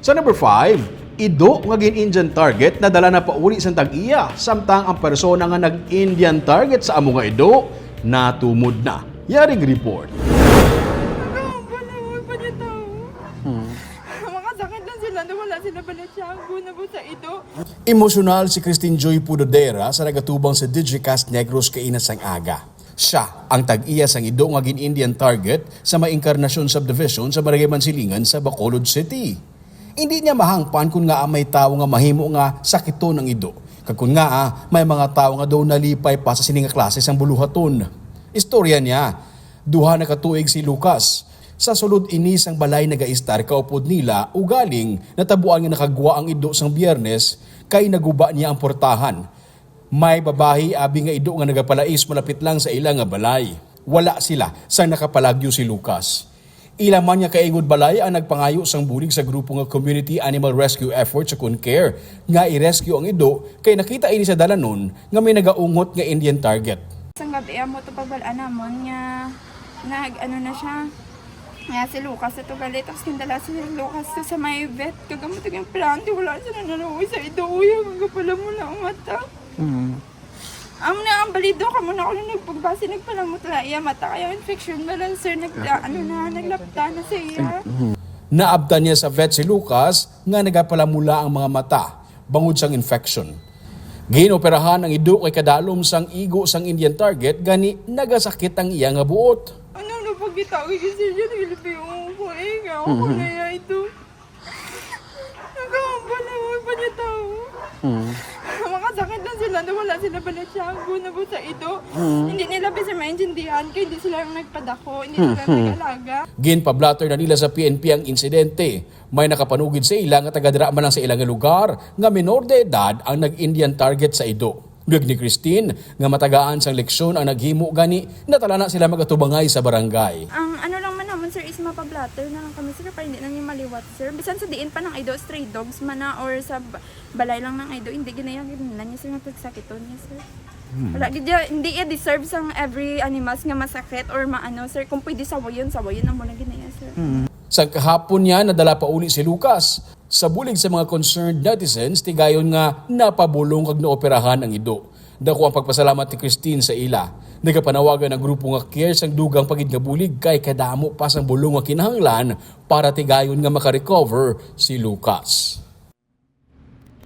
Sa number 5, ido nga gin Indian target na dala na pauli sa tag-iya samtang ang persona nga nag-Indian target sa amo nga ido natumod na. Yaring report. Emosyonal si Christine Joy Pudodera sa nagatubang sa Digicast Negros kainas ang aga. Siya ang tag-iya sang ido nga gin Indian target sa Maincarnation Subdivision sa Barangay Mansilingan sa Bacolod City. Hindi niya mahangpan kung nga may tao nga mahimo nga sakito ng ido. Kagkun nga ah, may mga tao nga daw nalipay pa sa sininga klase sang buluhaton. Istorya niya, duha na katuig si Lucas. Sa sulod inis ang balay nagaistar kaupod nila ugaling natabuan nga nakagwa ang ido sang biyernes kay naguba niya ang portahan. May babahi abi nga ido nga nagapalais malapit lang sa ilang nga balay. Wala sila sa nakapalagyo si Lucas. Ilang man niya kaingod balay ang nagpangayo sang bulig sa grupo nga Community Animal Rescue Effort sa Concare nga i-rescue ang ido kay nakita ini sa dalanon nga may nagaungot nga Indian target. Sa gabi mo to pagbalaan namon nga nag ano na siya. Nga si Lucas ito galit. Tapos kindala si Lucas to sa may vet. Kagamot yung planti. Wala siya na naluwi sa ito. Uy, ang pala mo na ang mata. Ang na ang balido ka mo na ako nung nagpagbasi nagpalamot la iya mata kaya infection mo lang sir nag ano na naglapta na sa iya. Naabtan niya sa vet si Lucas nga nagapalamula ang mga mata bangod sang infection. Ginoperahan ang ido kay kadalom sang igo sang Indian target gani nagasakit ang iya nga buot. Ano na pag itawag yung sir yun nilipi yung ko eh nga ako na iya ito. Nagkakamba na mo pa niya tao. Makasakit na wala sila balatsyanggo na po sa ito. Hindi nila bisa maintindihan kaya hindi sila yung nagpadako, hindi sila nag-alaga. Ginpablatter na nila sa PNP ang insidente. May nakapanugid sa ilang at tagadra man lang sa ilang lugar nga minor de edad ang nag-Indian target sa ido. Dug ni Christine nga matagaan sang leksyon ang naghimo gani natala na sila magatubangay sa barangay. Ang ano naman sir is mapablatter na lang kami sir para hindi na niyo maliwat sir. Bisan sa diin pa ng ido stray dogs man na or sa ba- balay lang ng ido hindi ginayang ginala niya sir nga pagsakiton niya sir. Wala gid ya- hindi ya deserve sang every animals nga masakit or maano sir kung pwede sawayon sawayon ang muna ginaya sir. Sa kahapon niya, nadala pa uli si Lucas. Sa bulig sa mga concerned netizens, tigayon nga napabulong kag naoperahan ang ido. Dako ang pagpasalamat ni Christine sa ila. Nagapanawagan ang grupo nga care sang dugang pagid nga bulig kay kadamo pa sang bulong nga kinahanglan para tigayon nga makarecover si Lucas.